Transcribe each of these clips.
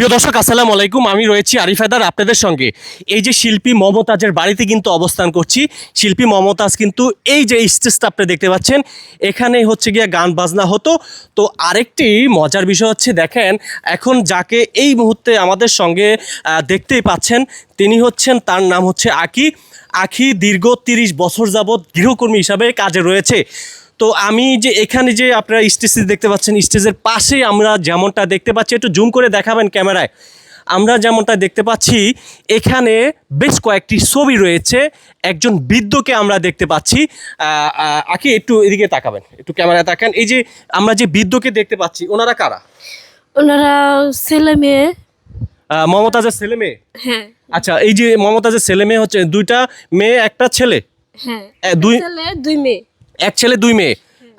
প্রিয় দর্শক, আসসালামু আলাইকুম। আমি রয়েছি আরিফাদার আপনাদের সঙ্গে। এই যে শিল্পী মমতাজের বাড়িতে কিন্তু অবস্থান করছি। শিল্পী মমতাজ কিন্তু এই যে স্টেজটা আপনি দেখতে পাচ্ছেন, এখানে হচ্ছে গিয়ে গান বাজনা হতো। তো আরেকটি মজার বিষয় হচ্ছে, দেখেন, এখন যাকে এই মুহূর্তে আমাদের সঙ্গে দেখতেই পাচ্ছেন, তিনি হচ্ছেন, তার নাম হচ্ছে আকি। আখি দীর্ঘ তিরিশ বছর যাবৎ গৃহকর্মী হিসাবে কাজে রয়েছে। তো আমি যে এখানে যে আপনারা স্টেজ দেখতে পাচ্ছেন স্টেজের পাশেই আমরা যেমনটা দেখতে পাচ্ছি একটু জুম করে দেখাবেন ক্যামেরায়। আমরা যেমনটা দেখতে পাচ্ছি এখানে বেশ কয়েকটি ছবি রয়েছে একজন বৃদ্ধকে আমরা দেখতে পাচ্ছি। আকি একটু এদিকে তাকাবেন একটু ক্যামেরায় তাকান। এই যে আমরা যে বৃদ্ধকে দেখতে পাচ্ছি ওনারা কারা? ওনারা ছেলে মেয়ে। মমতাজের ছেলে মেয়ে? হ্যাঁ। আচ্ছা এই যে মমতাজের ছেলে মেয়ে হচ্ছে দুইটা মেয়ে একটা ছেলে? হ্যাঁ দুই ছেলে দুই মেয়ে। এক ছেলে দুই মেয়ে।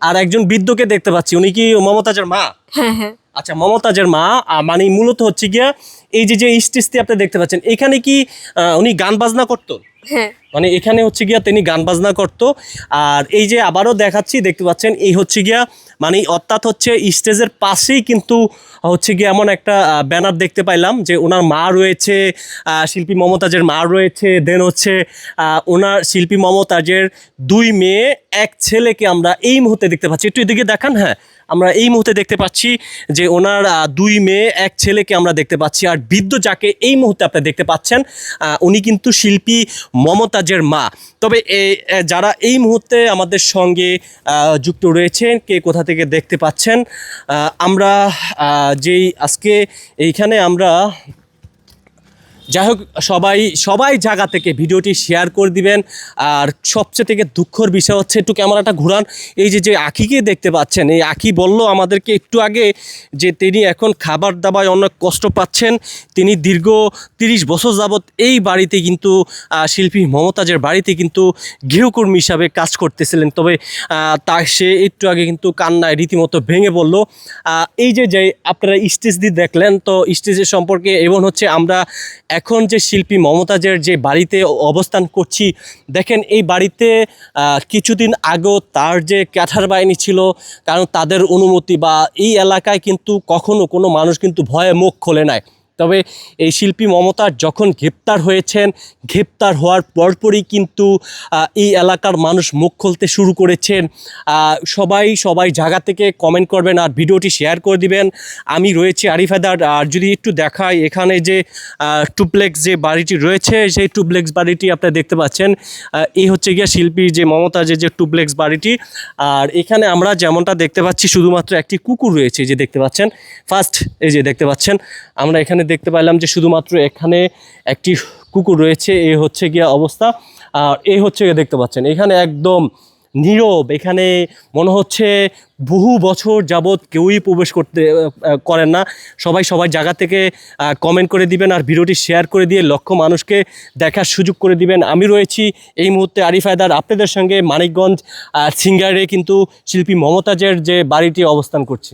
আর একজন বৃদ্ধকে দেখতে পাচ্ছি। উনি কি মমতাজের মা? হ্যাঁ হ্যাঁ। আচ্ছা মমতাজের মা মানে মূলত হচ্ছে গিয়া এই যে যে স্টেজটি আপনি দেখতে পাচ্ছেন এখানে কি উনি গান বাজনা করতো? হ্যাঁ। মানে এখানে হচ্ছে গিয়া তিনি গান বাজনা করতো। আর এই যে আবারও দেখাচ্ছি দেখতে পাচ্ছেন এই হচ্ছে গিয়া মানে অর্থাৎ হচ্ছে স্টেজের পাশেই কিন্তু হচ্ছে গিয়ে এমন একটা ব্যানার দেখতে পাইলাম যে ওনার মা রয়েছে শিল্পী মমতাজের মা রয়েছে, দেন হচ্ছে ওনার শিল্পী মমতাজের দুই মেয়ে, এক ছেলেকে আমরা এই মুহূর্তে দেখতে পাচ্ছি। একটু এদিকে দেখান হ্যাঁ আমরা এই মুহূর্তে দেখতে পাচ্ছি যে ওনার দুই মেয়ে, এক ছেলেকে আমরা দেখতে পাচ্ছি। আর বৃদ্ধ যাকে এই মুহূর্তে আপনি দেখতে পাচ্ছেন উনি কিন্তু শিল্পী মমতাজের মা। তবে যারা এই মুহূর্তে আমাদের সঙ্গে যুক্ত রয়েছেন, কে কোথা থেকে দেখতে পাচ্ছেন। আমরা যেই আজকে এইখানে আমরা যাই হোক, সবাই সবাই জায়গা থেকে ভিডিওটি শেয়ার করে দিবেন। আর সবচেয়ে থেকে দুঃখর বিষয় হচ্ছে, একটু ক্যামেরাটা ঘুরান। এই যে যে আখিকে দেখতে পাচ্ছেন, এই আখি বলল আমাদেরকে একটু আগে যে তিনি এখন খাবার দাবায় অনেক কষ্ট পাচ্ছেন। তিনি দীর্ঘ তিরিশ বছর যাবৎ এই বাড়িতে কিন্তু শিল্পী মমতাজের বাড়িতে কিন্তু গৃহকর্মী হিসাবে কাজ করতেছিলেন। তবে তা সে একটু আগে কিন্তু কান্নায় রীতিমতো ভেঙে বলল এই যে যে আপনারা স্টেজ দিয়ে দেখলেন, তো স্টেজের সম্পর্কে, এবং হচ্ছে আমরা এখন যে শিল্পী মমতাজের যে বাড়িতে অবস্থান করছি, দেখেন এই বাড়িতে কিছুদিন আগেও তার যে ক্যাথার বাহিনী ছিল, কারণ তাদের অনুমতি বা এই এলাকায় কিন্তু কখনো কোনো মানুষ কিন্তু ভয়ে মুখ খোলে নাই। তবে এই শিল্পী মমতার যখন গ্রেপ্তার হয়েছেন, গ্রেপ্তার হওয়ার পরপরই কিন্তু এই এলাকার মানুষ মুখ খুলতে শুরু করেছেন। সবাই সবাই জায়গা থেকে কমেন্ট করবেন আর ভিডিওটি শেয়ার করে দিবেন। আমি রয়েছি আরিফাদার আর যদি একটু দেখাই এখানে যে টুপ্লেক্স যে বাড়িটি রয়েছে, সেই টুপ্লেক্স বাড়িটি আপনারা দেখতে পাচ্ছেন। এই হচ্ছে গিয়া শিল্পী যে মমতাজের যে যে টুপ্লেক্স বাড়িটি। আর এখানে আমরা যেমনটা দেখতে পাচ্ছি, শুধুমাত্র একটি কুকুর রয়েছে যে দেখতে পাচ্ছেন। ফার্স্ট এই যে দেখতে পাচ্ছেন, আমরা এখানে দেখতে পাইলাম যে শুধুমাত্র এখানে একটি কুকুর রয়েছে এই হচ্ছে গিয়া অবস্থা। আর এই হচ্ছে গিয়ে দেখতে পাচ্ছেন, এখানে একদম নীরব, এখানে মনে হচ্ছে বহু বছর যাবৎ কেউই প্রবেশ করতে করেন না। সবাই সবাই জায়গা থেকে কমেন্ট করে দিবেন আর ভিডিওটি শেয়ার করে দিয়ে লক্ষ মানুষকে দেখার সুযোগ করে দিবেন। আমি রয়েছি এই মুহূর্তে আরিফ হায়দার, আপনাদের সঙ্গে মানিকগঞ্জ সিঙ্গারে কিন্তু শিল্পী মমতাজের যে বাড়িটি অবস্থান করছি।